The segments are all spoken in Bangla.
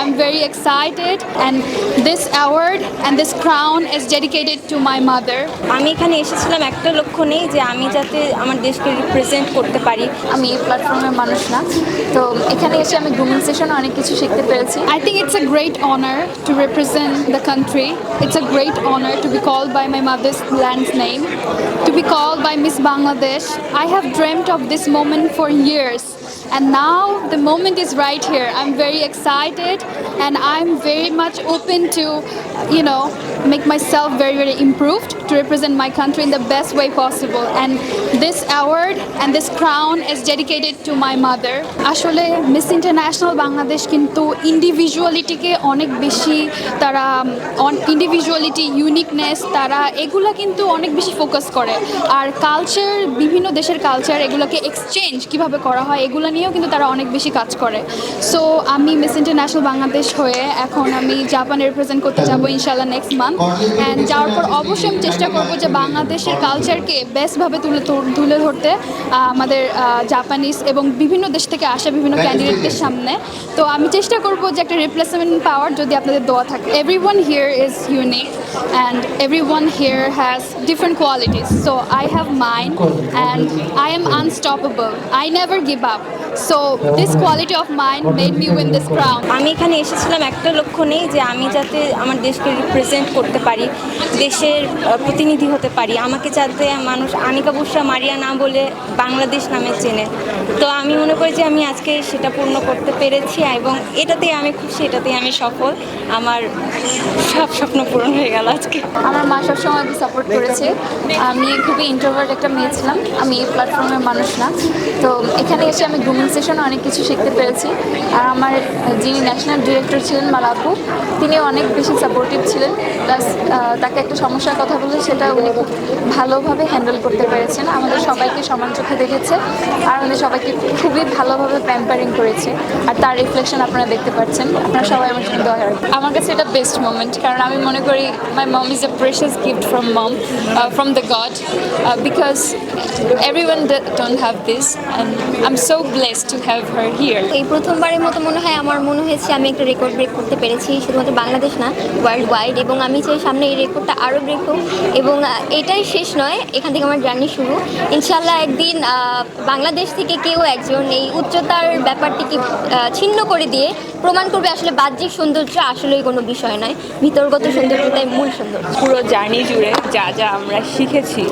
I'm very excited, and this award and this crown is dedicated to my mother. আমি এখানে এসেছিলাম একটা লক্ষ্য নেই যে আমি যাতে আমার দেশকে রিপ্রেজেন্ট করতে পারি আমি এই প্ল্যাটফর্মের মানুষ না তো এখানে এসে আমি গ্রুমিং সেশনে অনেক কিছু শিখতে পেরেছি I think it's a great honor to represent the country. It's a great honor to be called by my mother's land's name, to be called by Miss Bangladesh. I have dreamt of this moment for years. And now the moment is right here. I'm very excited and I'm very much open to, you know, make myself very, very improved to represent my country in the best way possible. And this award and this crown is dedicated to my mother. আসলে মিস ইন্টারন্যাশনাল বাংলাদেশ কিন্তু ইন্ডিভিজুয়ালিটিকে অনেক বেশি তারা ইন্ডিভিজুয়ালিটি ইউনিকনেস তারা এগুলা কিন্তু অনেক বেশি ফোকাস করে আর কালচার বিভিন্ন দেশের কালচার এগুলোকে এক্সচেঞ্জ কীভাবে করা হয় এগুলো নিয়েও কিন্তু তারা অনেক বেশি কাজ করে। সো আমি মিস ইন্টারন্যাশনাল বাংলাদেশ হয়ে এখন আমি জাপান রিপ্রেজেন্ট করতে যাব ইনশাল্লাহ নেক্সট মান্থ অ্যান্ড যাওয়ার পর অবশ্যই আমি চেষ্টা করব যে বাংলাদেশের কালচারকে বেস্টভাবে তুলে তুলে ধরতে আমাদের জাপানিজ এবং বিভিন্ন দেশ থেকে আসা বিভিন্ন ক্যান্ডিডেটদের সামনে। তো আমি চেষ্টা করব যে একটা রিপ্লেসমেন্ট পাওয়ার যদি আপনাদের দোয়া থাকে। Every one here is unique and every one here has different qualities so I have mind and I am unstoppable I never give up so this quality of mind made me win this crown আমি এখানে এসেছিলাম একটা লক্ষ্য নেই যে আমি যাতে আমার দেশকে রিপ্রেজেন্ট করতে পারি দেশের প্রতিনিধি হতে পারি। আমাকে যাতে মানুষ আনিকা বুসরা মারিয়া না বলে বাংলাদেশ নামে চেনে। তো আমি মনে করি যে আমি আজকে সেটা পূর্ণ করতে পেরেছি এবং এটাতেই আমি খুশি এটাতেই আমি সফল। আমার সব স্বপ্ন পূরণ হয়ে গেল আজকে। আমার মা সবসময় সাপোর্ট করেছে। আমি খুবই ইন্ট্রোভার্ট একটা মেয়ে ছিলাম। আমি এই প্ল্যাটফর্মের মানুষ না। তো এখানে এসে আমি সেশনে অনেক কিছু শিখতে পেরেছি। আর আমার যিনি ন্যাশনাল ডিরেক্টর ছিলেন মালাপু তিনি অনেক বেশি সাপোর্টিভ ছিলেন। প্লাস তাকে একটা সমস্যার কথা বলে সেটা উনি খুব ভালোভাবে হ্যান্ডেল করতে পেরেছেন। আমাদের সবাইকে সমান চোখে দেখেছে আর আমাদের সবাইকে খুবই ভালোভাবে প্যাম্পারিং করেছে। আর তার রিফ্লেকশন আপনারা দেখতে পাচ্ছেন। আপনারা সবাই আমার জন্য দয়া। আমার কাছে এটা বেস্ট মোমেন্ট কারণ আমি মনে করি my mom is a precious gift from mom from the God because every one don't have this and I am so blessed to have her here এই প্রথমবারের মতো মনে হয় আমার মনে হয়েছে আমি একটা রেকর্ড ব্রেক করতে পেরেছি শুধুমাত্র বাংলাদেশ না ওয়ার্ল্ড ওয়াইড এবং আমি চাই সামনে এই রেকর্ডটা আরও ব্রেক হোক এবং এটাই শেষ নয় এখান থেকে আমার জার্নি শুরু। ইনশাল্লাহ একদিন আহ, বাংলাদেশ থেকে কেউ একজন এই উচ্চতার ব্যাপারটিকে ছিন্ন করে দিয়ে প্রমাণ করবে আসলে বাহ্যিক সৌন্দর্য আসলেই কোনো বিষয় নয় ভিতরগত সৌন্দর্যটাই মূল সৌন্দর্য। পুরো জার্নি জুড়ে যা যা আমরা শিখেছি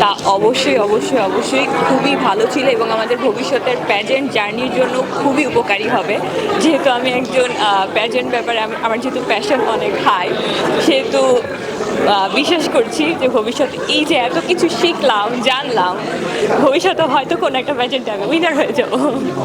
তা অবশ্যই অবশ্যই অবশ্যই খুবই ভালো ছিল এবং আমাদের ভবিষ্যতের প্যাজেন্ট জার্নির জন্য খুবই উপকারী হবে। যেহেতু আমি একজন প্যাজেন্ট ব্যাপারে আমি- আমার যেহেতু প্যাশন অনেক হাই সেহেতু বিশ্বাস করছি যে ভবিষ্যতে এই যে এত কিছু শিখলাম, জানলাম, ভবিষ্যতে হয়তো কোনো একটা প্যাজেন্টে আমি উইনার হয়ে যাব।